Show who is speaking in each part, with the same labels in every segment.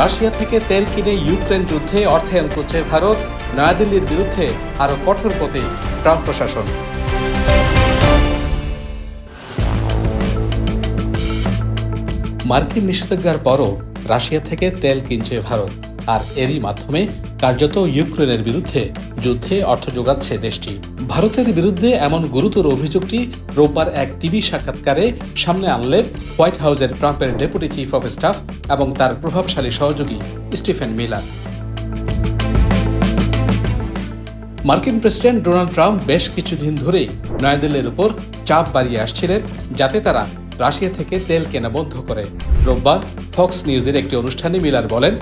Speaker 1: Russia থেকে তেল কিনে ইউক্রেন যুদ্ধে অর্থায়ন করছে ভারত, নয়াদিল্লির বিরুদ্ধে আরও কঠোর পথে ট্রাম্প প্রশাসন। মার্কিন নিষেধাজ্ঞার পরও রাশিয়া থেকে তেল কিনছে ভারত, আর এরই মাধ্যমে কার্যত ইউক্রেনের বিরুদ্ধে যুদ্ধে অর্থ যোগাচ্ছে দেশটি। ভারতের বিরুদ্ধে এমন গুরুতর অভিযোগটি রোববার এক টিভি সাক্ষাৎকারে সামনে আনলেন হোয়াইট হাউসের ট্রাম্পের ডেপুটি চিফ অফ স্টাফ এবং তার প্রভাবশালী সহযোগী স্টিফেন মিলার। মার্কিন প্রেসিডেন্ট ডোনাল্ড ট্রাম্প বেশ কিছুদিন ধরেই নয়াদিল্লির উপর চাপ বাড়িয়ে আসছিলেন, যাতে তারা রাশিয়া থেকে তেল কেনা বন্ধ করে। রোববার ফক্স নিউজের একটি অনুষ্ঠানে মিলার বলেন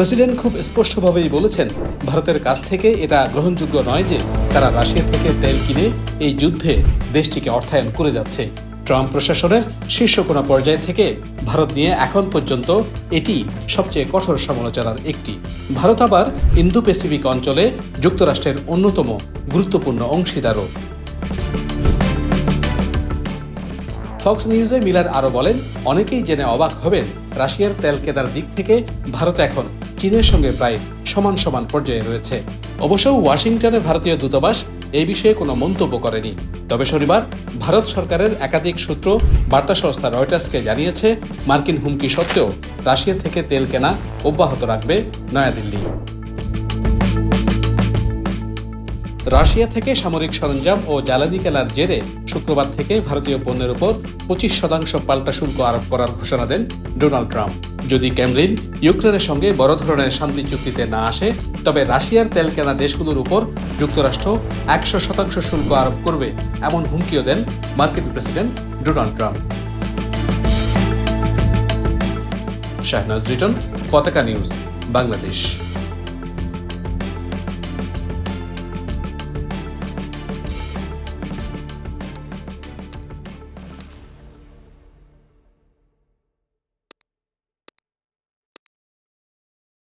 Speaker 1: প্রেসিডেন্ট খুব স্পষ্টভাবেই বলেছেন, ভারতের কাছ থেকে এটা গ্রহণযোগ্য নয় যে তারা রাশিয়া থেকে তেল কিনে এই যুদ্ধে দেশটিকে অর্থায়ন করে যাচ্ছে। ট্রাম্প প্রশাসনের শীর্ষ কোনো পর্যায় থেকে ভারত নিয়ে এখন পর্যন্ত এটি সবচেয়ে কঠোর সমালোচনার একটি। ভারত আবার ইন্দো প্যাসিফিক অঞ্চলে যুক্তরাষ্ট্রের অন্যতম গুরুত্বপূর্ণ অংশীদারও। ফক্স নিউজে মিলার আরও বলেন, অনেকেই জেনে অবাক হবেন, রাশিয়ার তেল কেনার দিক থেকে ভারত এখন চীনের সঙ্গে প্রায় সমান সমান পর্যায়ে রয়েছে। অবশ্য ওয়াশিংটনে ভারতীয় দূতাবাস এই বিষয়ে কোনো মন্তব্য করেনি। তবে শনিবার ভারত সরকারের একাধিক সূত্র, বার্তা সংস্থা রয়টার্সকে জানিয়েছে, মার্কিন হুমকি সত্ত্বেও রাশিয়া থেকে তেল কেনা অব্যাহত রাখবে নয়াদিল্লি। রাশিয়া থেকে সামরিক সরঞ্জাম ও জ্বালানি কেনার জেরে শুক্রবার থেকে ভারতীয় পণ্যের উপর পঁচিশ শতাংশ পাল্টা শুল্ক আরোপ করার ঘোষণা দেন ডোনাল্ড ট্রাম্প। যদি ক্যামরিন ইউক্রেনের সঙ্গে বড় ধরনের শান্তি চুক্তিতে না আসে, তবে রাশিয়ার তেল কেনা দেশগুলোর উপর যুক্তরাষ্ট্র একশো শতাংশ শুল্ক আরোপ করবে এমন হুমকিও দেন মার্কিন president Donald Trump. Shahnaz Riton, Pataka news, Bangladesh.